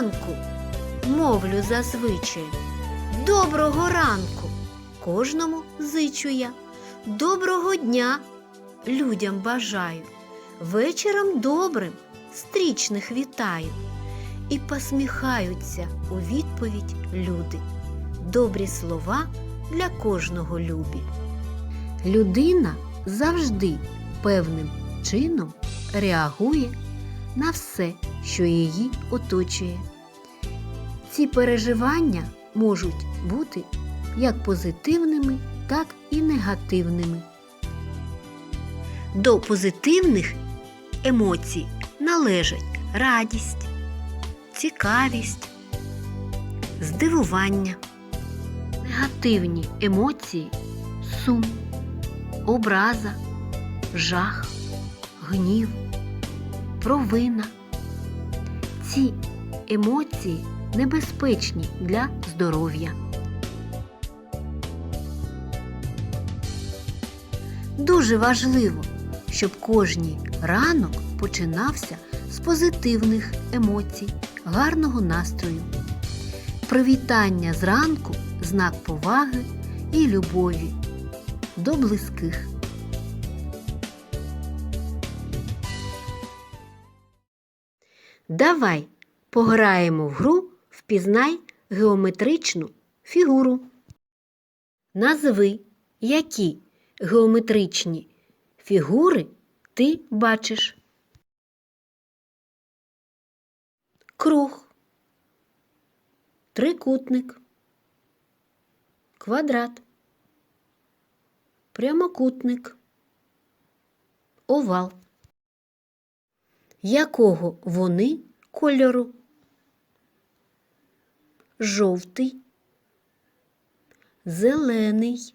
ранку, мовлю зазвичай. Доброго ранку кожному зичу я. Доброго дня людям бажаю. Вечором добрим стрічних вітаю. І посміхаються у відповідь люди. Добрі слова для кожного любі. Людина завжди певним чином реагує на все, що її оточує. Ці переживання можуть бути як позитивними, так і негативними. До позитивних емоцій належать радість, цікавість, здивування, негативні емоції, сум, образа, жах, гнів, провина. Ці емоції небезпечні для здоров'я. Дуже важливо, щоб кожній ранок починався з позитивних емоцій, гарного настрою. Привітання зранку знак поваги і любові до близьких. Давай пограємо в гру Впізнай геометричну фігуру. Назви, які геометричні фігури ти бачиш. Круг, трикутник, квадрат, прямокутник, овал. Якого вони кольору? Жовтий, зелений,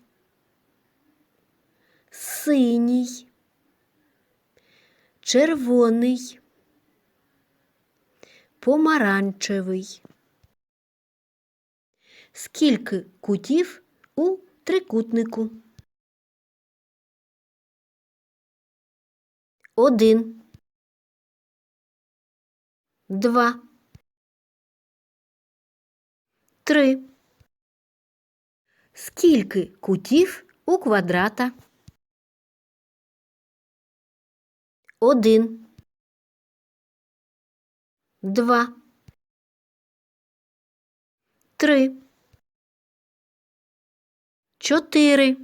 синій, червоний, помаранчевий. Скільки кутів у трикутнику? Один. Два. Три. Скільки кутів у квадрата? Один. Два. Три. Чотири.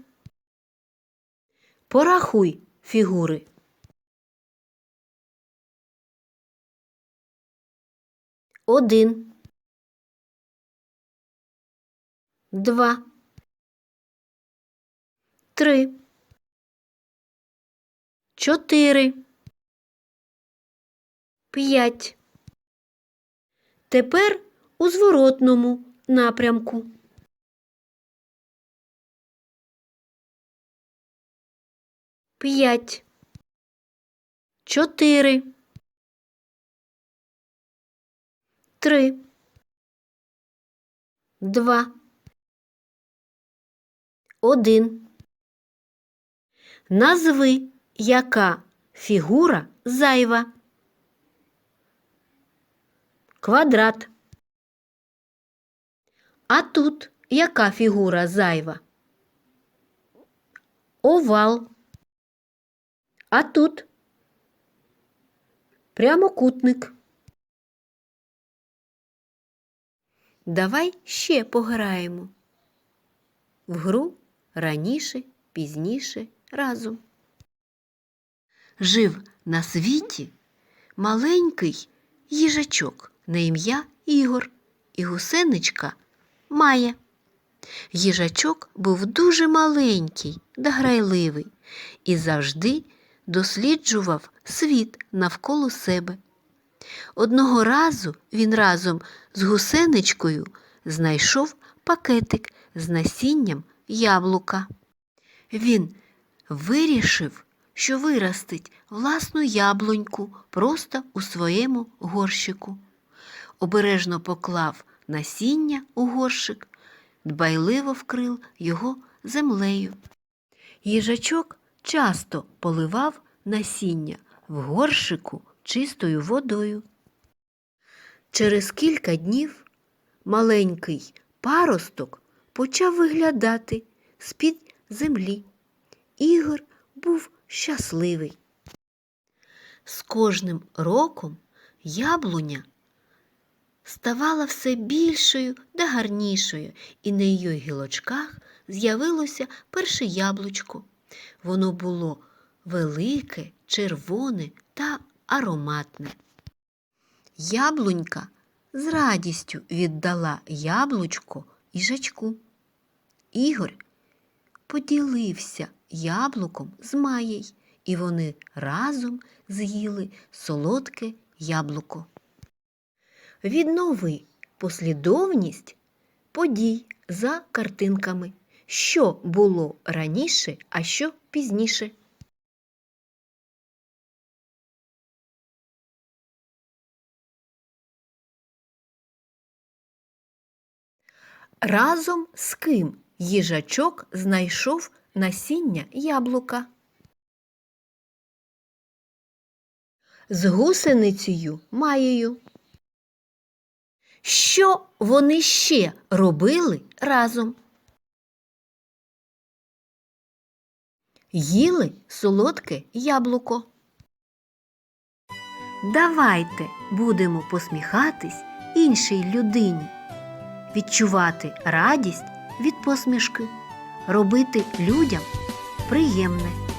Порахуй фігури. Один. Два. Три. Чотири. П'ять. Тепер у зворотному напрямку. П'ять. Чотири. Три. Два. Один. Назви, яка фігура зайва. Квадрат. А тут яка фігура зайва? Овал. А тут прямокутник. Давай ще пограємо. В гру раніше, пізніше, разом. Жив на світі маленький їжачок на ім'я Ігор і гусеничка Майя. Їжачок був дуже маленький да грайливий і завжди досліджував світ навколо себе. Одного разу він разом з гусеничкою знайшов пакетик з насінням яблука. Він вирішив, що виростить власну яблуньку просто у своєму горщику. Обережно поклав насіння у горщик, дбайливо вкрив його землею. Їжачок часто поливав насіння в горшику чистою водою. Через кілька днів маленький паросток почав виглядати з-під землі. Ігор був щасливий. З кожним роком яблуня ставала все більшою та гарнішою, і на її гілочках з'явилося перше яблучко. Воно було велике, червоне та ароматне. Яблунька з радістю віддала яблучко їжачку. Ігор поділився яблуком з Маєй, і вони разом з'їли солодке яблуко. Віднови послідовність подій за картинками, що було раніше, а що пізніше. Разом з ким їжачок знайшов насіння яблука. З гусеницею Маєю. Що вони ще робили разом? Їли солодке яблуко. Давайте будемо посміхатись іншій людині, відчувати радість від посмішки, робити людям приємне.